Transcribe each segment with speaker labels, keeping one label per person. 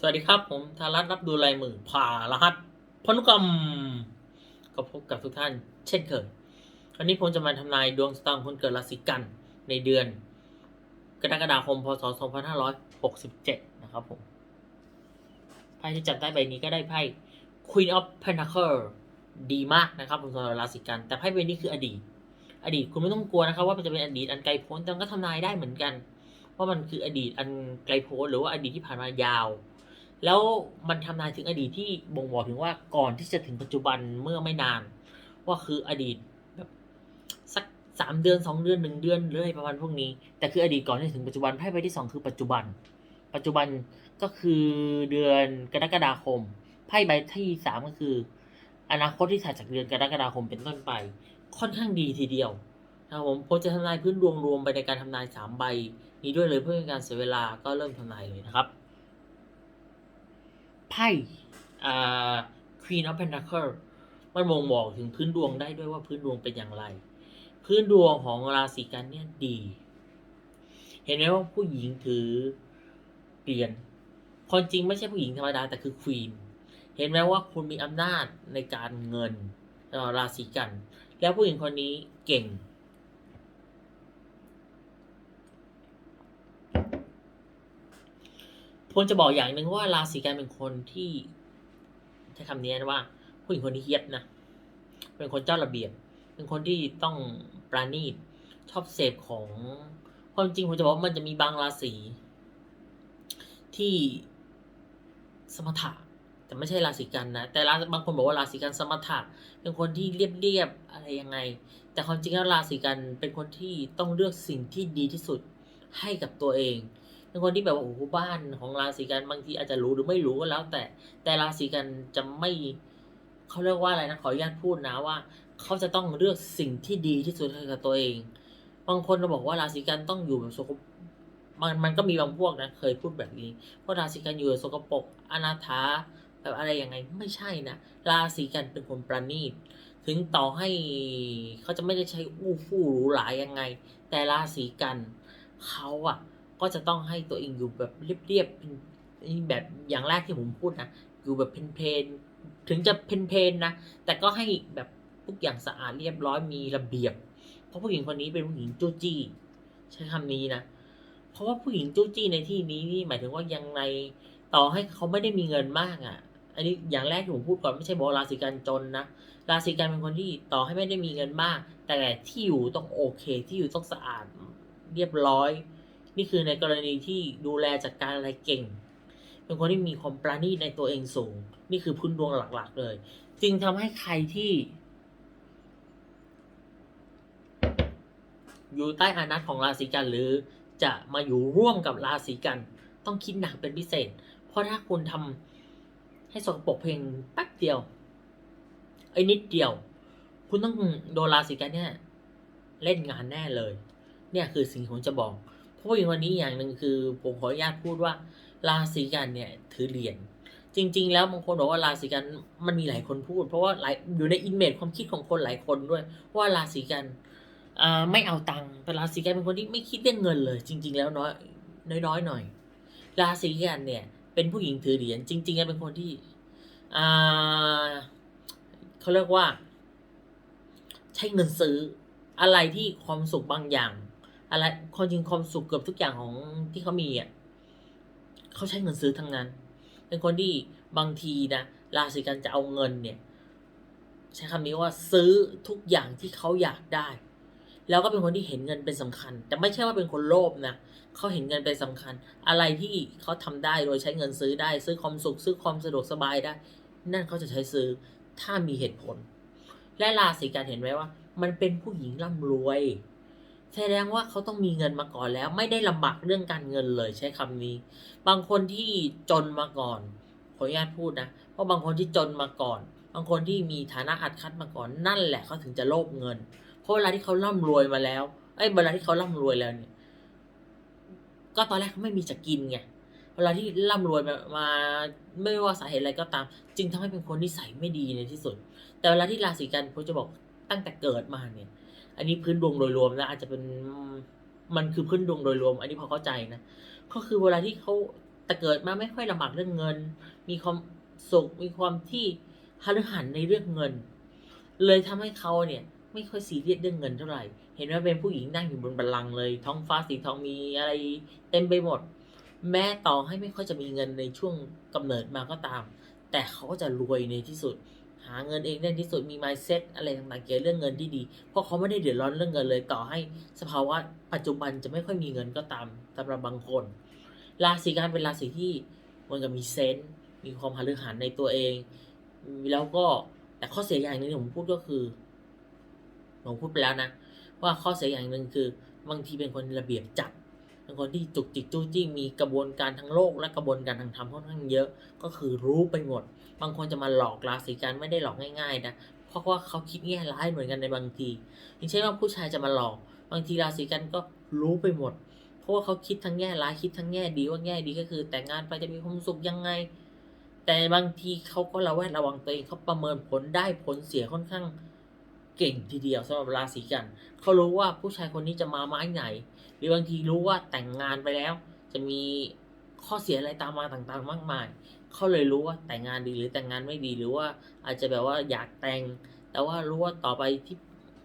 Speaker 1: สวัสดีครับ ผมธารัตรับดูลายมือผ่ารหัสพนุกรรมก็พบกับทุกท่าน เช่นเคยวันนี้ผมจะมาทำนายดวงสตางค์คนเกิดราศีกันในเดือน กรกฎาคม พศ 2567 นะครับผมไพ่ที่จับได้ใบนี้ก็ได้ไพ่ Queen of pentacles ดีมากนะครับผมสำหรับราศีกัน แต่ไพ่ใบนี้คืออดีต อดีตคุณไม่ต้องกลัวนะครับ ว่ามันจะเป็นอดีตอันไกลโพ้นแต่ก็ทำนายได้เหมือนกันว่ามันคืออดีตอันไกลโพ้นหรือว่าอดีตที่ผ่านมายาว แล้วมันทำนายถึงอดีตที่บ่งบอกถึงว่าก่อนที่จะถึงปัจจุบันเมื่อไม่นาน ว่าคืออดีตแบบสักสามเดือนสองเดือนหนึ่งเดือนหรืออะไรประมาณพวกนี้ แต่คืออดีตก่อนที่ถึงปัจจุบันไพ่ใบที่สองคือปัจจุบัน ปัจจุบันก็คือเดือนกรกฎาคมไพ่ใบที่สามก็คือ อนาคตที่ถัดจากเดือนกรกฎาคมเป็นต้นไป ค่อนข้างดีทีเดียวนะครับผมผมจะทำนายพื้นดวงรวมไปในการทำนายสามใบนี้ด้วยเลยเพื่อเป็นการเสียเวลาก็เริ่มทำนายเลยนะครับ ไพ่อ่า Queen of Pentacle มันบ่งบอกถึงพื้นดวงได้ด้วยว่าพื้นดวงเป็นอย่างไร พื้นดวงของราศีกันเนี่ยดี เห็นไหมว่าผู้หญิงถือเหรียญคนจริงไม่ใช่ผู้หญิงธรรมดาแต่คือควีนเห็นไหมว่าคุณมีอำนาจในการเงินราศีกัน แล้วผู้หญิงคนนี้เก่ง ผมจะบอกอย่างหนึ่งว่าราศีกันเป็นคนที่ใช้คำนี้นะว่า ผู้หญิงคนนี้เฮียบนะ เป็นคนเจ้าระเบียบ เป็นคนที่ต้องปราณีต ชอบเสพของความจริงผมจะบอกว่ามันจะมีบางราศีที่สมถะแต่ไม่ใช่ราศีกันนะ แต่ราบางคนบอกว่าราศีกันสมถะเป็นคนที่เรียบๆอะไรยังไง แต่ความจริงแล้วราศีกันเป็นคนที่ต้องเลือกสิ่งที่ดีที่สุดให้กับตัวเอง เป็นคนที่แบบว่าโอ้โหบ้านของราศีกันบางทีอาจจะรู้หรือไม่รู้ก็แล้ว แต่แต่ราศีกันจะไม่เขาเรียกว่าอะไรนะขออนุญาตพูดนะว่า เขาจะต้องเลือกสิ่งที่ดีที่สุดให้กับตัวเอง บางคนเราบอกว่าราศีกันต้องอยู่แบบสกปรกมันมันก็มีบางพวกนะเคยพูดแบบนี้ว่าราศีกันอยู่แบบสกปรกอนาถาแบบอะไรยังไงไม่ใช่นะราศีกันเป็นคนประณีตถึงต่อให้เขาจะไม่ได้ใช้อู้ฟู่หรูหรายังไง แต่ราศีกันเขาอะ ก็จะต้องให้ตัวเองอยู่แบบเรียบๆแบบอย่างแรกที่ผมพูดนะอยู่แบบเพนๆถึงจะเพนๆนะแต่ก็ให้แบบทุกอย่างสะอาดเรียบร้อยมีระเบียบ เพราะผู้หญิงคนนี้เป็นผู้หญิงจู้จี้ใช้คำนี้นะเพราะว่าผู้หญิงจู้จี้ในที่นี้นี่หมายถึงว่ายังไงต่อให้เขาไม่ได้มีเงินมากอะ่ะ อันนี้อย่างแรกที่ผมพูดก่อนไม่ใช่บอกราศีกันจนนะราศีกันเป็นคนที่ต่อให้ไม่ได้มีเงินมาก แต่ที่อยู่ต้องโอเค ที่อยู่ต้องสะอาดเรียบร้อย นี่คือในกรณีที่ดูแลจัดการอะไรเก่ง เป็นคนที่มีความปราณีตในตัวเองสูง นี่คือพื้นดวงหลักๆ เลย จึงทำให้ใครที่ อยู่ใต้อานัตของราศีกันหรือจะมาอยู่ร่วมกับราศีกัน ต้องคิดหนักเป็นพิเศษ เพราะถ้าคุณทำให้สกปรกเพียงแป๊บเดียวไอ้นิดเดียว คุณต้องโดนราศีกันเนี่ยเล่นงานแน่เลย เนี่ยคือสิ่งที่ผมจะบอก พราะว่าอย่างวันนี้อย่างหนึ่งคือ ผมขออนุญาตพูดว่าราศีกันเนี่ยถือเหรียญจริง ๆ แล้วบางคนบอกว่าราศีกันมันมีหลายคนพูด เพราะว่าหลายอยู่ในอินเมจความคิดของคนหลายคนด้วยว่าราศีกันอไม่เอาตังค์แต่ราศีกันเป็นคนที่ไม่คิดเรื่องเงินเลย จริง ๆ แล้วน้อยน้อยหน่อย ราศีกันเนี่ย เป็นผู้หญิงถือเหรียญจริงๆแล้วเป็นคนที่อเขาเรียกว่า ใช้เงินซื้ออะไรที่ความสุขบางอย่าง อะไรความจริงความสุขเกือบทุกอย่างของที่เขามีอะเขาใช้เงินซื้อทั้งนั้น เป็นคนที่บางทีนะราศีกันจะเอาเงินเนี่ย ใช้คำนี้ว่าซื้อทุกอย่างที่เขาอยากได้ แล้วก็เป็นคนที่เห็นเงินเป็นสำคัญ แต่ไม่ใช่ว่าเป็นคนโลภนะเขาเห็นเงินเป็นสำคัญ อะไรที่เขาทำได้โดยใช้เงินซื้อได้ ซื้อความสุข ซื้อความสะดวกสบายได้ นั่นเขาจะใช้ซื้อถ้ามีเหตุผล และราศีกันเห็นไหมว่า มันเป็นผู้หญิงร่ำรวย แสดงว่าเขาต้องมีเงินมาก่อนแล้ว ไม่ได้ลำบากเรื่องการเงินเลยใช้คำนี้ บางคนที่จนมาก่อนขออนุญาตพูดนะเพราะบางคนที่จนมาก่อน บางคนที่มีฐานะอัดคัดมาก่อนนั่นแหละเขาถึงจะโลภเงิน เพราะเวลาที่เขาร่ำรวยมาแล้วไอ้เวลาที่เขาร่ำรวยแล้วเนี่ย ก็ตอนแรกเขาไม่มีจะกินไงเวลาที่ร่ำรวยมามา ไม่ว่าสาเหตุอะไรก็ตาม จึงทำให้เป็นคนนิสัยไม่ดีในที่สุด แต่เวลาที่ราศีกันผมจะบอกตั้งแต่เกิดมาเนี่ย อันนี้พื้นดวงโดยรวมนะอาจจะเป็นมันคือพื้นดวงโดยรวม อันนี้พอเข้าใจนะก็คือเวลาที่เขาแต่เกิดมาไม่ค่อยลำบากเรื่องเงิน มีความสุขมีความที่หันหันในเรื่องเงิน เลยทำให้เขาเนี่ยไม่ค่อยซีเรียสเรื่องเงินเท่าไหร่ เห็นว่าเป็นผู้หญิงนั่งอยู่บนบัลลังก์เลย ท้องฟ้าสีทองมีอะไรเต็มไปหมด แม้ต่อให้ไม่ค่อยจะมีเงินในช่วงกำเนิดมาก็ตาม แต่เขาก็จะรวยในที่สุด หาเงินเองได้ที่สุดมี mindset อะไรต่างๆเกี่ยวกับเรื่องเงินที่ดี เพราะเขาไม่ได้เดือดร้อนเรื่องเงินเลยต่อให้สภาวะปัจจุบันจะไม่ค่อยมีเงินก็ตามสำหรับบางคน ราศีกันเป็นราศีที่มันก็มีเซนส์มีความหฤหันในตัวเอง แล้วก็แต่ข้อเสียอย่างหนึ่งที่ผมพูดก็คือผมพูดไปแล้วนะ ว่าข้อเสียอย่างหนึ่งคือบางทีเป็นคนระเบียบจัด เป็นคนที่จุกจิกจู้จี้มีกระบวนการทางโลกและกระบวนการทางธรรมค่อนข้างเยอะ ก็คือรู้ไปหมด บางคนจะมาหลอกราศีกันไม่ได้หลอกง่ายๆนะเพราะว่าเขาคิดแง่ร้ายเหมือนกันในบางทีอย่างเช่นว่าผู้ชายจะมาหลอก บางทีราศีกันก็รู้ไปหมด เพราะว่าเขาคิดทั้งแง่ร้ายคิดทั้งแง่ดีว่าแง่ดีก็คือ แต่งงานไปจะมีความสุขยังไง แต่บางทีเขาก็ระแวดระวังตัวเองเขาประเมินผลได้ผลเสียค่อนข้างเก่งทีเดียวสำหรับราศีกัน เขารู้ว่าผู้ชายคนนี้จะมาไม้ไหน หรือบางทีรู้ว่าแต่งงานไปแล้ว จะมีข้อเสียอะไรตามมาต่างๆ มากมาย เขาเลยรู้ว่าแต่งงานดีหรือแต่งงานไม่ดีหรือว่าอาจจะแบบว่าอยากแต่ง แต่ว่ารู้ว่าต่อไปที่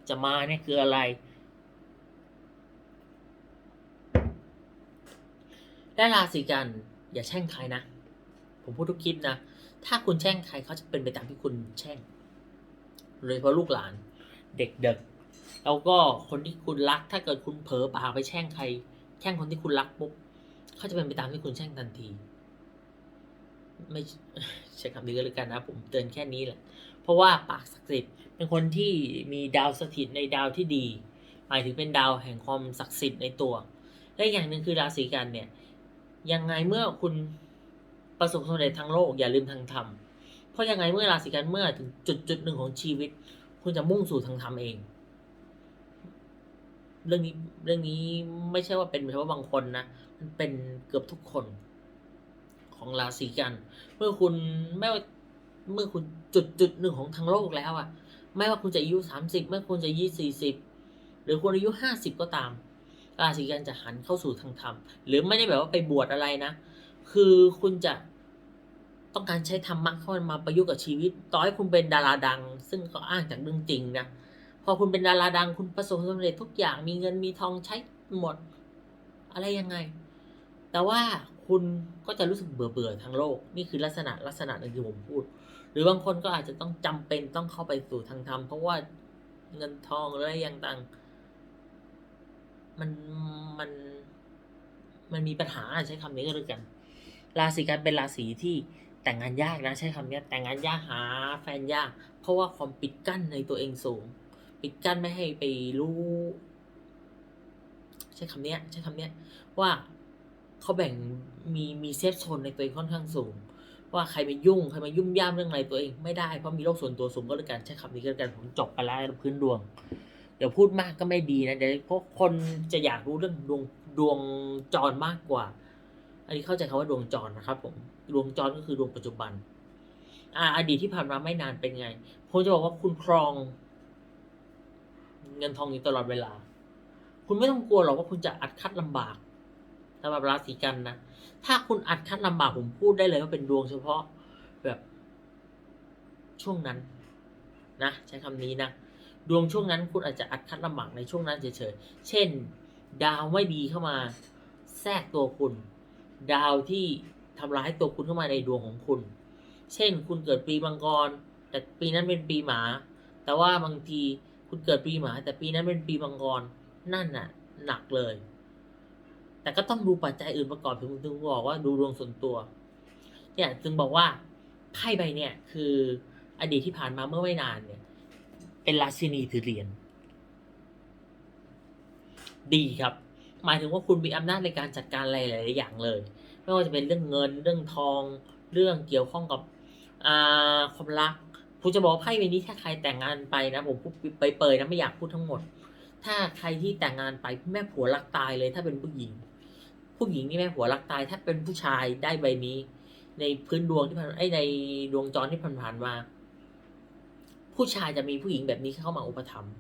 Speaker 1: จะมาเนี่ยคืออะไรและราศีกัน อย่าแช่งใครนะ ผมพูดทุกคลิปนะ ถ้าคุณแช่งใครเขาจะเป็นไปตามที่คุณแช่งโดยเฉพาะลูกหลาน เด็กเด็ก แล้วก็คนที่คุณรัก ถ้าเกิดคุณเผลอปากไปแช่งใคร แช่งคนที่คุณรักปุ๊บเขาจะเป็นไปตามที่คุณแช่งทันที ไม่ใช้คำนี้ก็แล้วกันนะ ผมเตือนแค่นี้แหละ เพราะว่าปากศักดิ์สิทธิ์เป็นคนที่มีดาวสถิตในดาวที่ดี หมายถึงเป็นดาวแห่งความศักดิ์สิทธิ์ในตัว และอย่างหนึ่งคือราศีกันเนี่ย ยังไงเมื่อคุณประสบความสำเร็จทางโลกอย่าลืมทางธรรม เพราะยังไงเมื่อราศีกันเมื่อถึงจุดจุดหนึ่งของชีวิต คุณจะมุ่งสู่ทางธรรมเอง เรื่องนี้เรื่องนี้ไม่ใช่ว่าเป็นเฉพาะบางคนนะมันเป็นเกือบทุกคนของราศีกัน เมื่อคุณไม่ว่าเมื่อคุณจุดจุดหนึ่งของทางโลกแล้วอะไม่ว่าคุณจะอายุสามสิบเมื่อคุณจะอายุสี่สิบหรือคุณอายุห้าสิบก็ตาม ราศีกันจะหันเข้าสู่ทางธรรม หรือไม่ได้แบบว่าไปบวชอะไรนะ คือคุณจะต้องการใช้ธรรมะเข้ามาประยุกต์กับชีวิต ต่อให้คุณเป็นดาราดัง ซึ่งก็อ้างจากเรื่องจริงนะ พอคุณเป็นดาราดังคุณประสบความสำเร็จทุกอย่างมีเงินมีทองใช้หมด อะไรยังไง แต่ว่าคุณก็จะรู้สึกเบื่อเบื่อๆทางโลก นี่คือลักษณะลักษณะหนึ่งที่ผมพูด หรือบางคนก็อาจจะต้องจำเป็นต้องเข้าไปสู่ทางธรรมเพราะว่าเงินทองอะไรอย่างต่างมันมันมันมีปัญหาใช้คำนี้ก็แล้วกัน ราศีกันเป็นราศีที่แต่งงานยากนะใช้คำนี้แต่งงานยากหาแฟนยาก เพราะว่าความปิดกั้นในตัวเองสูง ปิดกั้นไม่ให้ไปรู้ ใช้คำเนี้ย ใช้คำเนี้ย ว่าเขาแบ่งมีมีเซฟโซนในตัวเองค่อนข้างสูง ว่าใครมายุ่งใครมายุ่มย่ามเรื่องอะไรตัวเองไม่ได้เพราะมีโลกส่วนตัวสูงก็แล้วกันใช้คำนี้ก็แล้วกันผมจบไปแล้วพื้นดวง เดี๋ยวพูดมากก็ไม่ดีนะเดี๋ยวเพราะคนจะอยากรู้เรื่องดวงดวงจรมากกว่า อันนี้เข้าใจคำว่าดวงจรนะครับ ผมดวงจรก็คือดวงปัจจุบันอ่าอดีตที่ผ่านมาไม่นานเป็นไงผมจะบอกว่าคุณครอง เงินทองอยู่ตลอดเวลา คุณไม่ต้องกลัวหรอกว่าคุณจะอัดคัดลำบากสำหรับราศีกันนะถ้าคุณอัดคัดลำบากผมพูดได้เลยว่าเป็นดวงเฉพาะแบบช่วงนั้นนะใช้คำนี้นะดวงช่วงนั้นคุณอาจจะอัดคัดลำบากในช่วงนั้นเฉยๆ เช่น ดาวไม่ดีเข้ามาแทรกตัวคุณ ดาวที่ทำร้ายตัวคุณเข้ามาในดวงของคุณ เช่น คุณเกิดปีมังกร แต่ปีนั้นเป็นปีหมา แต่ว่าบางที คุณเกิดปีหมา แต่ปีนั้นเป็นปีมังกรนั่นน่ะ หนักเลย แต่ก็ต้องดูปัจจัยอื่นประกอบถึงถึงบอกว่าดูดวงส่วนตัวเนี่ยจึงบอกว่าไพ่ใบเนี่ยคืออดีตที่ผ่านมาเมื่อไม่นานเนี่ย เป็นราชินีถือเหรียญดีครับ หมายถึงว่าคุณมีอำนาจในการจัดการอะไรหลายๆอย่างเลย ไม่ว่าจะเป็นเรื่องเงินเรื่องทอง เรื่องเกี่ยวข้องกับความรัก ผมจะบอกไพ่ใบนี้ถ้าใครแต่งงานไปนะ ผมพูดไปเปยๆนะไม่อยากพูดทั้งหมด ถ้าใครที่แต่งงานไปแม่ผัวรักตายเลย ถ้าเป็นผู้หญิง ผู้หญิงนี่แม่ผัวรักตาย ถ้าเป็นผู้ชายได้ใบนี้ ในพื้นดวงที่ผ่านไอ้ในดวงจรที่ผ่านๆมา ผู้ชายจะมีผู้หญิงแบบนี้เข้ามาอุปถัมภ์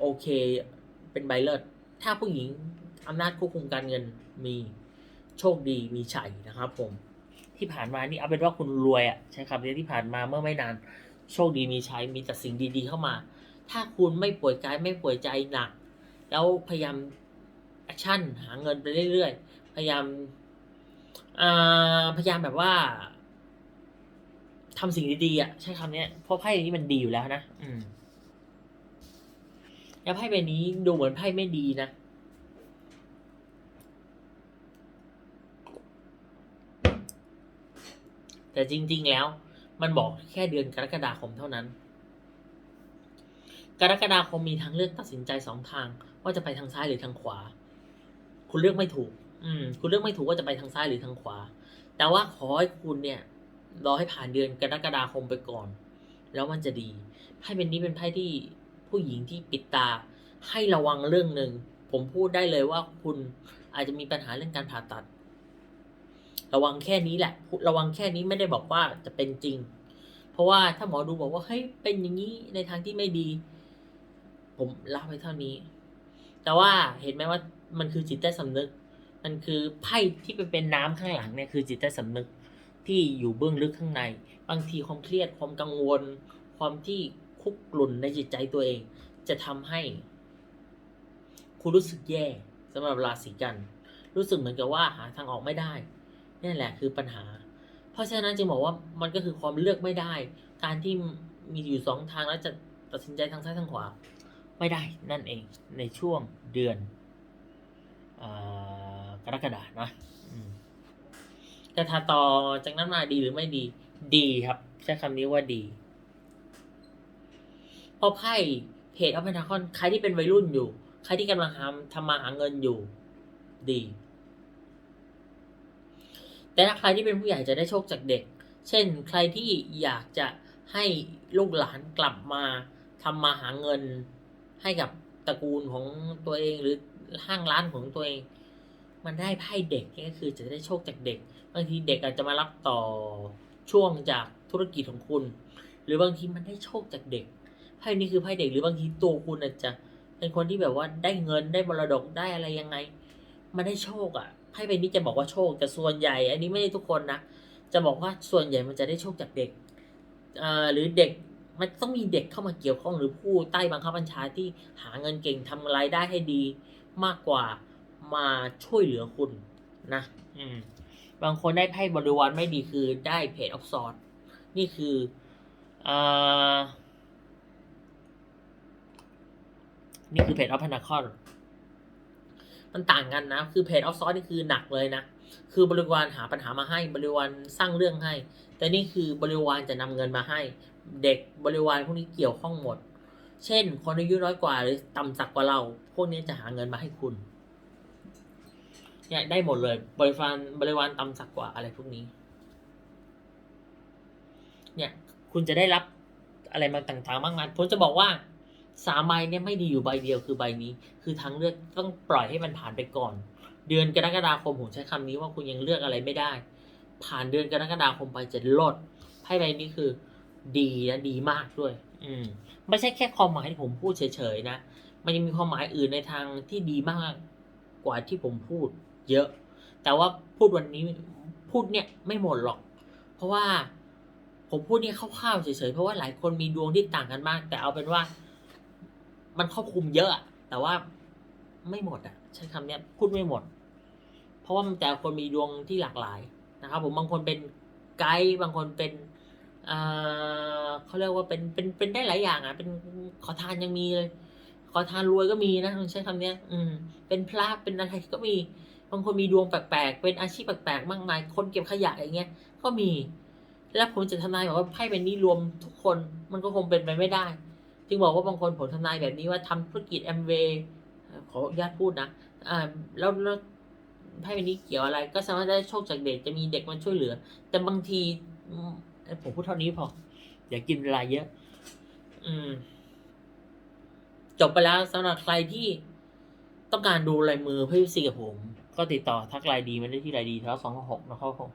Speaker 1: โอเค เป็นใบเลิศถ้าผู้หญิงอำนาจควบคุมการเงินมีโชคดีมีชัยนะครับผม ที่ผ่านมานี่เอาเป็นว่าคุณรวยอะใช้คำนี้ที่ผ่านมาเมื่อไม่นาน โชคดีมีใชัยมีแต่สิ่งดีๆเข้ามา ถ้าคุณไม่ป่วยกายไม่ป่วยใจหนัก แล้วพยายามแอคชั่นหาเงินไปเรื่อยๆ พยายามาพยายามแบบว่าทำสิ่งดีๆอะใช้คำนี้เพราะไพ่นี้มันดีอยู่แล้วนะ อืมแล้วไพ่ใบนี้ดูเหมือนไพ่ไม่ดีนะ แต่จริง ๆ แล้วมันบอกแค่เดือนกรกฎาคมเท่านั้น กรกฎาคมมีทางเลือกตัดสินใจสองทาง ว่าจะไปทางซ้ายหรือทางขวา คุณเลือกไม่ถูก อืม คุณเลือกไม่ถูกว่าจะไปทางซ้ายหรือทางขวา แต่ว่าขอให้คุณเนี่ยรอให้ผ่านเดือนกรกฎาคมไปก่อน แล้วมันจะดีไพ่เป็นนี้เป็นไพ่ที่ผู้หญิงที่ปิดตา ให้ระวังเรื่องหนึ่งผมพูดได้เลยว่าคุณอาจจะมีปัญหาเรื่องการผ่าตัด ระวังแค่นี้แหละ ระวังแค่นี้ไม่ได้บอกว่าจะเป็นจริง เพราะว่าถ้าหมอดูบอกว่าเฮ้ยเป็นอย่างนี้ในทางที่ไม่ดี ผมเล่าไปเท่านี้ แต่ว่าเห็นไหมว่ามันคือจิตใต้สำนึก มันคือไพ่ที่เป็นเป็นน้ำข้างหลังเนี่ยคือจิตใต้สำนึกที่อยู่เบื้องลึกข้างใน บางทีความเครียดความกังวล ความที่คุกกลุ่นในจิตใจตัวเอง จะทำให้ คุณรู้สึกแย่สำหรับราศีกัน รู้สึกเหมือนกับว่าหาทางออกไม่ได้ นี่แหละคือปัญหา เพราะฉะนั้นจึงบอกว่ามันก็คือความเลือกไม่ได้ การที่มีอยู่สองทางแล้วจะตัดสินใจทางซ้ายทางขวา ไม่ได้นั่นเองในช่วงเดือนอกรกฎานะแต่ถ้าต่อจากนั้นมาดีหรือไม่ดี ดีครับ ใช้คำนี้ว่าดีพราะไพ่เพจอัพเพนทาคอนใครที่เป็นวัยรุ่นอยู่ ใครที่กำลังทำทำมาหาเงินอยู่ ดี แต่ถ้าใครที่เป็นผู้ใหญ่จะได้โชคจากเด็ก เช่น ใครที่อยากจะให้ลูกหลานกลับมาทำมาหาเงินให้กับตระกูลของตัวเองหรือห้างร้านของตัวเอง มันได้ไพ่เด็กก็คือจะได้โชคจากเด็ก บางทีเด็กอาจจะมารับต่อช่วงจากธุรกิจของคุณ หรือบางทีมันได้โชคจากเด็กไพ่นี้คือไพ่เด็กหรือบางทีตัวคุณอาจจะเป็นคนที่แบบว่าได้เงินได้มรดกได้อะไรยังไง มันได้โชคอะ่ะ ไพ่ใบนี้จะบอกว่าโชคแต่ส่วนใหญ่ อันนี้ไม่ได้ทุกคนนะจะบอกว่าส่วนใหญ่มันจะได้โชคจากเด็กอ่าหรือเด็กมันต้องมีเด็กเข้ามาเกี่ยวข้องหรือผู้ใต้บังคับบัญชาที่หาเงินเก่งทำรายได้ให้ดีมากกว่ามาช่วยเหลือคุณนะ อืม บางคนได้ไพ่บริวารไม่ดีคือได้เพจออฟซอร์นี่คืออ่านี่คือเพจออฟพนาคอน มันต่างกันนะ คือเพจออฟซอร์นี่คือหนักเลยนะ คือบริวารหาปัญหามาให้ บริวารสร้างเรื่องให้ แต่นี่คือบริวารจะนำเงินมาให้ เด็กบริวารพวกนี้เกี่ยวข้องหมด เช่น คนอายุน้อยกว่าหรือต่ำสักกว่าเรา พวกนี้จะหาเงินมาให้คุณ เนี่ยได้หมดเลย บริวารบริวารต่ำสักกว่าอะไรพวกนี้ เนี่ย คุณจะได้รับอะไรมาต่างๆมากมายผมจะบอกว่า สามใบเนี่ยไม่ดีอยู่ใบเดียวคือใบนี้ คือทางเลือกต้องปล่อยให้มันผ่านไปก่อน เดือนกรกฎาคมผมใช้คำนี้ว่าคุณยังเลือกอะไรไม่ได้ ผ่านเดือนกรกฎาคมไปจะลดไพ่ใบนี้คือ ดีนะดีมากด้วย อืมไม่ใช่แค่ความหมายที่ผมพูดเฉยๆนะมันยังมีความหมายอื่นในทางที่ดีมากกว่าที่ผมพูด เยอะ แต่ว่าพูดวันนี้พูดเนี่ยไม่หมดหรอก เพราะว่าผมพูดเนี่ยคร่าวๆเฉยๆเพราะว่าหลายคนมีดวงที่ต่างกันมาก แต่เอาเป็นว่า มันครอบคลุมเยอะ แต่ว่าไม่หมดอะ ใช้คำเนี้ยพูดไม่หมด เพราะว่าแต่คนมีดวงที่หลากหลายนะครับ ผมบางคนเป็นไกด์บางคนเป็นเขาเรียกว่าเป็นเป็นเป็นได้หลายอย่างอะ เป็นขอทานยังมีเลย ขอทานรวยก็มีนะใช้คำเนี้ย อืม เป็นพระเป็นอะไรก็มี บางคนมีดวงแปลกๆ เป็นอาชีพแปลกๆ มากมาย คนเก็บขยะอย่างเงี้ย ก็มี แล้วผมจะทำนายบอกว่าไพ่เป็นนี้รวมทุกคน มันก็คงเป็นไปไม่ได้ จึงบอกว่าบางคนผมทำนายแบบนี้ว่าทำธุรกิจแอมเวย์ขออนุญาตพูดนะอ่าแล้วแล้วไพ่เป็นนี้เกี่ยวอะไร ก็สามารถได้โชคจากเด็กจะมีเด็กมาช่วยเหลือ แต่บางทีผมพูดเท่านี้พออย่ากินเวลาเยอะ อืม จบไปแล้วสำหรับใครที่ต้องการดูลายมือพี่ซีกับผม ก็ติดต่อทักไลน์ดีมาได้ที่ไลน์ดีเท่าสองหกนะครับผม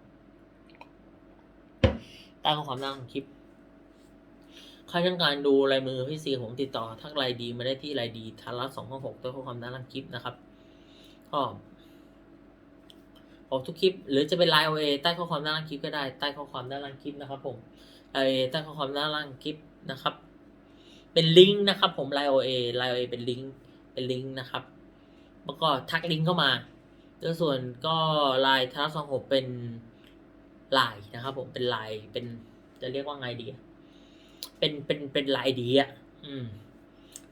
Speaker 1: ใต้ข้อความล่างของคลิป ใครต้องการดูลายมือพี่ซีผมติดต่อทักไลน์ดีมาได้ที่ไลน์ดีทาระสองหกใต้ข้อความด้านล่างคลิปนะครับก็ออกทุกคลิป หรือจะเป็นไลน์ OA ใต้ข้อความด้านล่างคลิปก็ได้ใต้ข้อความด้านล่างคลิปนะครับ ผมไลน์ OA ใต้ข้อความด้านล่างคลิปนะครับ เป็นลิงก์นะครับ ผมไลน์ OA ไลน์ OA เป็นลิงก์เป็นลิงก์นะครับ แล้วก็ทักลิงก์เข้ามาแล้วส่วนก็ไลน์ทาร์สองหกเป็นไลน์นะครับ ผมเป็นไลน์เป็นจะเรียกว่าไงดี เป็นเป็นเป็นลน์ดีอะอืม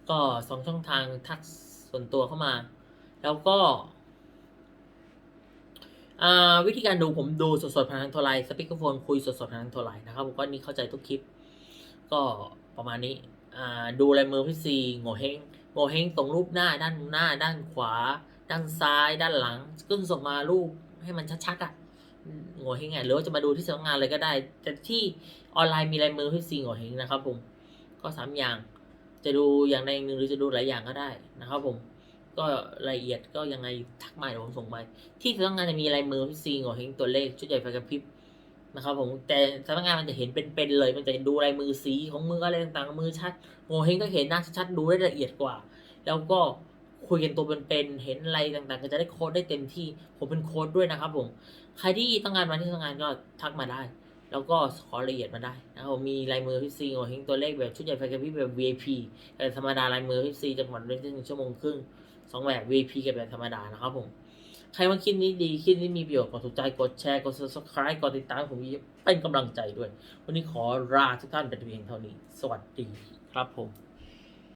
Speaker 1: ก็สองช่องทางทักส่วนตัวเข้ามา แล้วก็วิธีการดูผมดูสดๆผ่านทางโทรไลน์สปีกเกอร์โฟนคุยสดๆผ่านทางโทรไลน์นะครับผมก็นี่เข้าใจทุกคลิป ก็ประมาณนี้ดูลายมือพี่ซีโงเฮงโงเฮงตรงรูปหน้าด้านหน้า ด้านขวา ด้านซ้าย ด้านหลังก็ส่งมารูปให้มันชัดๆอะ โง่เฮงไงหรือว่าจะมาดูที่สำนักงานเลยก็ได้ แต่ที่ออนไลน์มีลายมือพี่ซีโง่เฮงนะครับผมก็สามอย่าง จะดูอย่างใดอย่างหนึ่งหรือจะดูหลายอย่างก็ได้นะครับผมก็รายละเอียดก็ยังไงทักมาเดี๋ยวผมส่งไปที่สำนักงานจะมีลายมือพี่ซีโง่เฮงตัวเลขชุดใหญ่ไฟกระพริบนะครับผมแต่สำนักงานมันจะเห็นเป็นๆเลย มันจะดูลายมือสีของมืออะไรต่างๆมือชัดโง่เฮงก็เห็นหน้าชัดๆดูได้ละเอียดกว่า แล้วก็ คุยกันตัวเป็นๆเห็นอะไรต่างๆ ก็จะได้โค้ดได้เต็มที่ ผมเป็นโค้ดด้วยนะครับผม ใครที่ต้องการมาที่สำงานก็ทักมาได้ แล้วก็ขอละเอียดมาได้นะครับมีลายมือพี่ซีโง่เฮงตัวเลขแบบชุดใหญ่ไฟกระพริบแบบ VIP แต่ธรรมดาลายมือพี่ซีจังหวัดเล่นหนึ่งชั่วโมงครึ่งสองแบบ VIP กับแบบธรรมดานะครับผมใครว่าคลิปนี้ดีคลิปนี้มีประโยชน์กดถูกใจกดแชร์กด subscribe กดติดตามผมเป็นกำลังใจด้วย วันนี้ขอลาทุกท่านแต่เพียงเท่านี้ สวัสดีครับผม